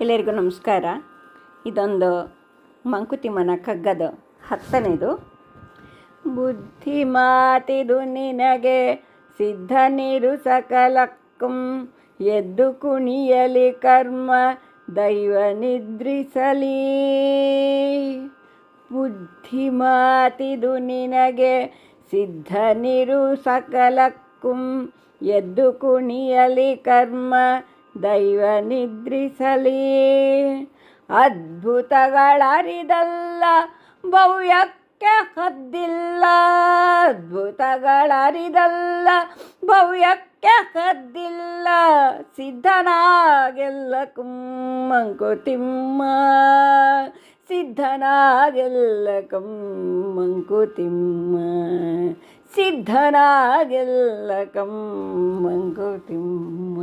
ಎಲ್ಲರಿಗೂ ನಮಸ್ಕಾರ. ಇದೊಂದು ಮಂಕುತಿಮ್ಮನ ಕಗ್ಗದ ಹತ್ತನೇದು. ಬುದ್ಧಿಮಾತಿದು ನಿನಗೆ ಸಿದ್ಧ ನೀರು ಸಕಲಕ್ಕಂ. ಎದ್ದು ಕುಣಿಯಲಿ ಕರ್ಮ, ದೈವ ನಿದ್ರಿಸಲಿ. ಬುದ್ಧಿ ಮಾತಿದು ನಿನಗೆ ಸಿದ್ಧ ನೀರು ಸಕಲಕ್ಕಂ. ಎದ್ದು ಕುಣಿಯಲಿ ಕರ್ಮ ದೈವ ನಿದ್ರಿಸಲಿ. ಅದ್ಭುತಗಳರಿದಲ್ಲ ಭವ್ಯಕ್ಕೆ ಹದ್ದಿಲ್ಲ. ಅದ್ಭುತಗಳರಿದಲ್ಲ ಭವ್ಯಕ್ಕೆ ಹದ್ದಿಲ್ಲ. ಸಿದ್ಧನಾಗೆಲ್ಲ ಮಂಕುತಿಮ್ಮ ಸಿದ್ಧನಾಗೆಲ್ಲ ಮಂಕುತಿಮ್ಮ ಸಿದ್ಧನಾಗೆಲ್ಲ ಮಂಕುತಿಮ್ಮ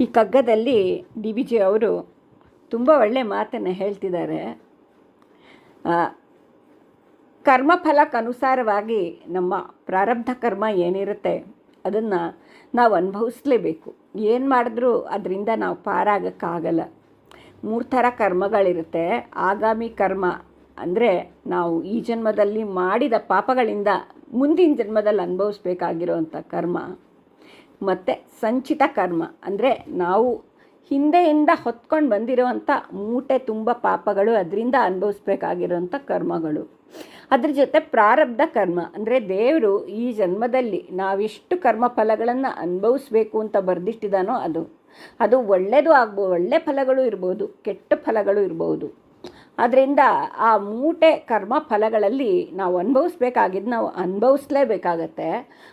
ಈ ಕಗ್ಗದಲ್ಲಿ ಡಿ ಬಿ ಜಿ ಅವರು ತುಂಬ ಒಳ್ಳೆಯ ಮಾತನ್ನು ಹೇಳ್ತಿದ್ದಾರೆ. ಕರ್ಮಫಲಕ್ಕನುಸಾರವಾಗಿ ನಮ್ಮ ಪ್ರಾರಬ್ಧ ಕರ್ಮ ಏನಿರುತ್ತೆ ಅದನ್ನು ನಾವು ಅನುಭವಿಸ್ಲೇಬೇಕು. ಏನು ಮಾಡಿದ್ರೂ ಅದರಿಂದ ನಾವು ಪಾರಾಗಕ್ಕಾಗಲ್ಲ. ಮೂರು ಥರ ಕರ್ಮಗಳಿರುತ್ತೆ. ಆಗಾಮಿ ಕರ್ಮ ಅಂದರೆ ನಾವು ಈ ಜನ್ಮದಲ್ಲಿ ಮಾಡಿದ ಪಾಪಗಳಿಂದ ಮುಂದಿನ ಜನ್ಮದಲ್ಲಿ ಅನುಭವಿಸ್ಬೇಕಾಗಿರುವಂಥ ಕರ್ಮ. ಮತ್ತು ಸಂಚಿತ ಕರ್ಮ. ಅಂದರೆ ನಾವು ಹಿಂದೆಯಿಂದ ಹೊತ್ಕೊಂಡು ಬಂದಿರೋವಂಥ ಮೂಟೆ ತುಂಬ ಪಾಪಗಳು ಅದರಿಂದ ಅನುಭವಿಸ್ಬೇಕಾಗಿರುವಂಥ ಕರ್ಮಗಳು. ಅದ್ರ ಜೊತೆ ಪ್ರಾರಬ್ಧ ಕರ್ಮ. ಅಂದರೆ ದೇವರು ಈ ಜನ್ಮದಲ್ಲಿ ನಾವೆಷ್ಟು ಕರ್ಮ ಫಲಗಳನ್ನು ಅನುಭವಿಸ್ಬೇಕು ಅಂತ ಬರೆದಿಟ್ಟಿದಾನೋ ಅದು. ಅದು ಒಳ್ಳೆಯದು ಆಗ್ಬೋದು ಒಳ್ಳೆ ಫಲಗಳು ಇರ್ಬೋದು, ಕೆಟ್ಟ ಫಲಗಳು ಇರ್ಬೋದು. ಆದ್ದರಿಂದ ಆ ಮೂಟೆ ಕರ್ಮ ಫಲಗಳಲ್ಲಿ ನಾವು ಅನುಭವಿಸ್ಬೇಕಾಗಿದ್ದು ನಾವು ಅನುಭವಿಸ್ಲೇಬೇಕಾಗತ್ತೆ.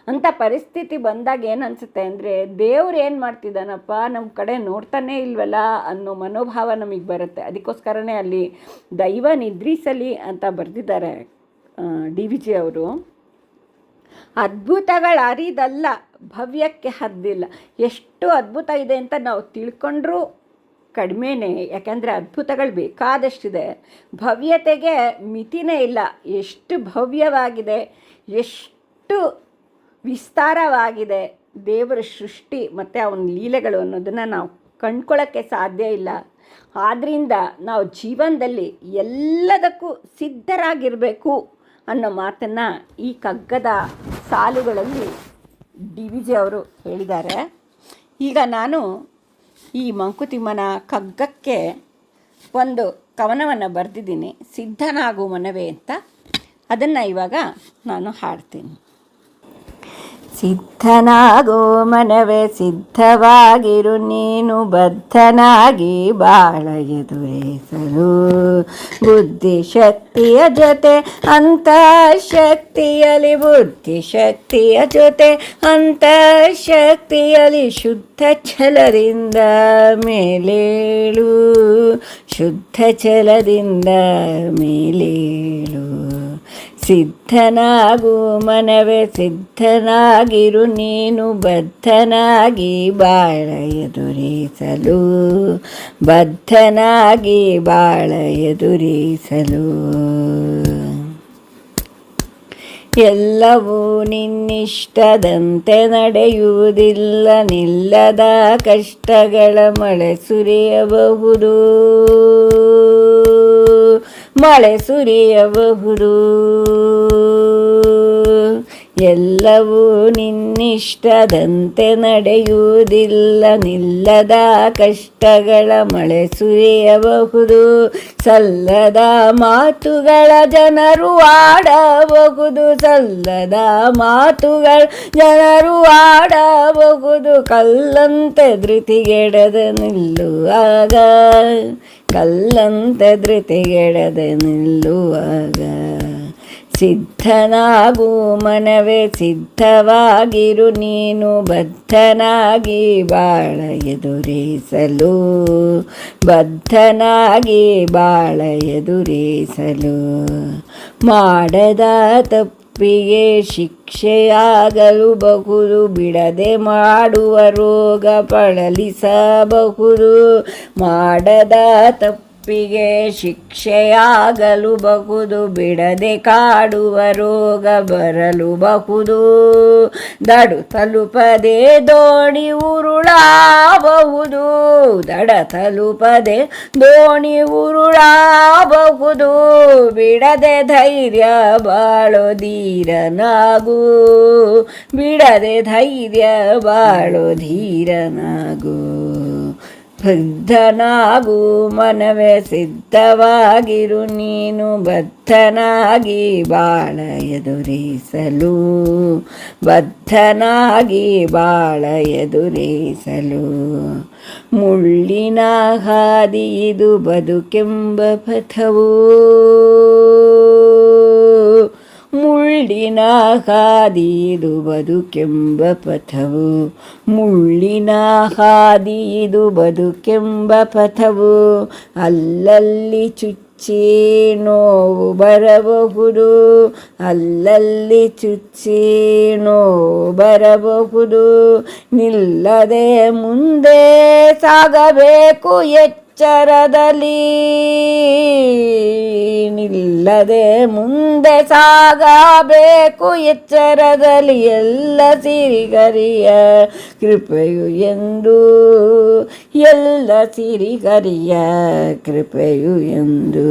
ಅಂಥ ಪರಿಸ್ಥಿತಿ ಬಂದಾಗ ಏನು ಅನಿಸುತ್ತೆ ಅಂದರೆ, ದೇವ್ರು ಏನು ಮಾಡ್ತಿದ್ದಾನಪ್ಪ ನಮ್ಮ ಕಡೆ ನೋಡ್ತಾನೇ ಇಲ್ವಲ್ಲ ಅನ್ನೋ ಮನೋಭಾವ ನಮಗೆ ಬರುತ್ತೆ. ಅದಕ್ಕೋಸ್ಕರನೇ ಅಲ್ಲಿ ದೈವ ನಿದ್ರಿಸಲಿ ಅಂತ ಬರೆದಿದ್ದಾರೆ ಡಿ ವಿ ಜಿ ಅವರು. ಅದ್ಭುತಗಳು ಅರಿದಲ್ಲ, ಭವ್ಯಕ್ಕೆ ಹದ್ದಿಲ್ಲ ಎಷ್ಟು ಅದ್ಭುತ ಇದೆ ಅಂತ ನಾವು ತಿಳ್ಕೊಂಡ್ರೂ ಕಡಿಮೆನೇ, ಯಾಕೆಂದರೆ ಅದ್ಭುತಗಳು ಬೇಕಾದಷ್ಟಿದೆ. ಭವ್ಯತೆಗೆ ಮಿತಿನೇ ಇಲ್ಲ. ಎಷ್ಟು ಭವ್ಯವಾಗಿದೆ, ಎಷ್ಟು ವಿಸ್ತಾರವಾಗಿದೆ ದೇವರ ಸೃಷ್ಟಿ ಮತ್ತು ಅವನ ಲೀಲೆಗಳು ಅನ್ನೋದನ್ನು ನಾವು ಕಂಡ್ಕೊಳ್ಳೋಕ್ಕೆ ಸಾಧ್ಯ ಇಲ್ಲ. ಆದ್ದರಿಂದ ನಾವು ಜೀವನದಲ್ಲಿ ಎಲ್ಲದಕ್ಕೂ ಸಿದ್ಧರಾಗಿರಬೇಕು ಅನ್ನೋ ಮಾತನ್ನು ಈ ಕಗ್ಗದ ಸಾಲುಗಳಲ್ಲಿ ಡಿ ವಿ ಜಿ ಅವರು ಹೇಳಿದ್ದಾರೆ. ಈಗ ನಾನು ಈ ಮಂಕುತಿಮ್ಮನ ಕಗ್ಗಕ್ಕೆ ಒಂದು ಕವನವನ್ನು ಬರೆದಿದ್ದೀನಿ ಸಿದ್ಧನಾಗು ಮನವೇ ಅಂತ. ಅದನ್ನು ಇವಾಗ ನಾನು ಹಾಡ್ತೀನಿ. ಸಿದ್ಧನಾಗೋ ಮನವೇ ಸಿದ್ಧವಾಗಿರು ನೀನು ಬದ್ಧನಾಗಿ ಬಾಳ ಎದುರಿಸಲು. ಬುದ್ಧಿಶಕ್ತಿಯ ಜೊತೆ ಅಂತಃಶಕ್ತಿಯಲ್ಲಿ, ಬುದ್ಧಿಶಕ್ತಿಯ ಜೊತೆ ಅಂತಃಶಕ್ತಿಯಲ್ಲಿ ಶುದ್ಧ ಛಲದಿಂದ ಮೇಲೇಳು. ಶುದ್ಧ ಛಲದಿಂದ ಮೇಲೇಳು. ಸಿದ್ಧನಾಗು ಮನವೇ ಸಿದ್ಧನಾಗಿರು ನೀನು ಬದ್ಧನಾಗಿ ಬಾಳ ಎದುರಿಸಲು. ಬದ್ಧನಾಗಿ ಬಾಳ ಎದುರಿಸಲು. ಎಲ್ಲವೂ ನಿನ್ನಿಷ್ಟದಂತೆ ನಡೆಯುವುದಿಲ್ಲ, ನಿಲ್ಲದ ಕಷ್ಟಗಳ ಮಳೆ ಸುರಿಯಬಹುದು. ಮಳೆ ಸುರಿಯಬಹುದು. ಎಲ್ಲವೂ ನಿನ್ನಿಷ್ಟದಂತೆ ನಡೆಯುವುದಿಲ್ಲ. ನಿಲ್ಲದ ಕಷ್ಟಗಳ ಮಳೆ ಸುರಿಯಬಹುದು. ಸಲ್ಲದ ಮಾತುಗಳ ಜನರು ಆಡಬಹುದು ಸಲ್ಲದ ಮಾತುಗಳ ಜನರು ಆಡಬಹುದು ಕಲ್ಲಂತೆ ಧೃತಿಗೆಡದ ನಿಲ್ಲುವಾಗ ಕಲ್ಲಂತೆ ಧೃತಿಗೆಡದೆ ನಿಲ್ಲುವಾಗ ಸಿದ್ಧನಾಗು ಮನವೇ ಸಿದ್ಧವಾಗಿರು ನೀನು ಬದ್ಧನಾಗಿ ಬಾಳ ಎದುರಿಸಲು ಬದ್ಧನಾಗಿ ಬಾಳ ಎದುರಿಸಲು ಮಾಡದ ತಪ್ಪಿಗೆ ಶಿಕ್ಷೆಯಾಗಲು ಬಹುದು ಬಿಡದೆ ಮಾಡುವ ರೋಗ ಬಳಲಿಸಬಹುದು ಮಾಡದ ತಪ್ಪು ತಪ್ಪಿಗೆ ಶಿಕ್ಷೆಯಾಗಲು ಬಹುದು ಬಿಡದೆ ಕಾಡುವ ರೋಗ ಬರಲು ಬಹುದು ದಡು ತಲುಪದೆ ದೋಣಿ ಉರುಳಾಬಹುದು, ದಡ ತಲುಪದೆ ದೋಣಿ ಉರುಳಾಬಹುದು, ಬಿಡದೆ ಧೈರ್ಯ ಬಾಳೋ ಧೀರನಾಗು, ಬಿಡದೆ ಧೈರ್ಯ ಬಾಳೋ ಧೀರನಾಗು. ಬದ್ಧನಾಗು ಮನವೇ ಸಿದ್ಧವಾಗಿರು ನೀನು ಬದ್ಧನಾಗಿ ಬಾಳ ಎದುರಿಸಲು. ಬದ್ಧನಾಗಿ ಬಾಳ ಎದುರಿಸಲು. ಮುಳ್ಳಿನ ಹಾದಿ ಇದು ಬದುಕೆಂಬ ಪಥವು. ಮುಳ್ಳಿನ ಹಾದಿಯಿದು ಬದುಕೆಂಬ ಪಥವು. ಮುಳ್ಳಿನ ಹಾದಿಯಿದು ಬದುಕೆಂಬ ಪಥವು. ಅಲ್ಲಲ್ಲಿ ಚುಚ್ಚಿ ನೋವು ಬರಬಹುದು. ಅಲ್ಲಲ್ಲಿ ಚುಚ್ಚಿ ನೋವು ಬರಬಹುದು. ನಿಲ್ಲದೆ ಮುಂದೆ ಸಾಗಬೇಕು ಎಚ್ಚರದಲ್ಲಿ. ನಿಲ್ಲದೆ ಮುಂದೆ ಸಾಗಬೇಕು ಎಚ್ಚರದಲ್ಲಿ ಎಲ್ಲ ಸಿರಿಗರಿಯ ಕೃಪೆಯು ಎಂದು, ಎಲ್ಲ ಸಿರಿಗರಿಯ ಕೃಪೆಯು ಎಂದು.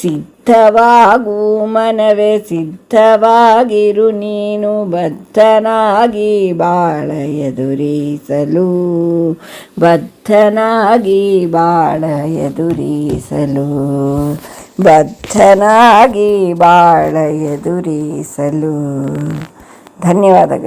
ಸಿದ್ಧವಾಗು ಮನವೇ, ಸಿದ್ಧವಾಗಿರು ನೀನು ಬದ್ಧನಾಗಿ ಬಾಳ ಎದುರಿಸಲು, ಬದ್ಧನಾಗಿ ಬಾಳ ಎದುರಿಸಲು. ಬದ್ಧನಾಗಿ ಬಾಳ ಎದುರಿಸಲು. ಧನ್ಯವಾದಗಳು.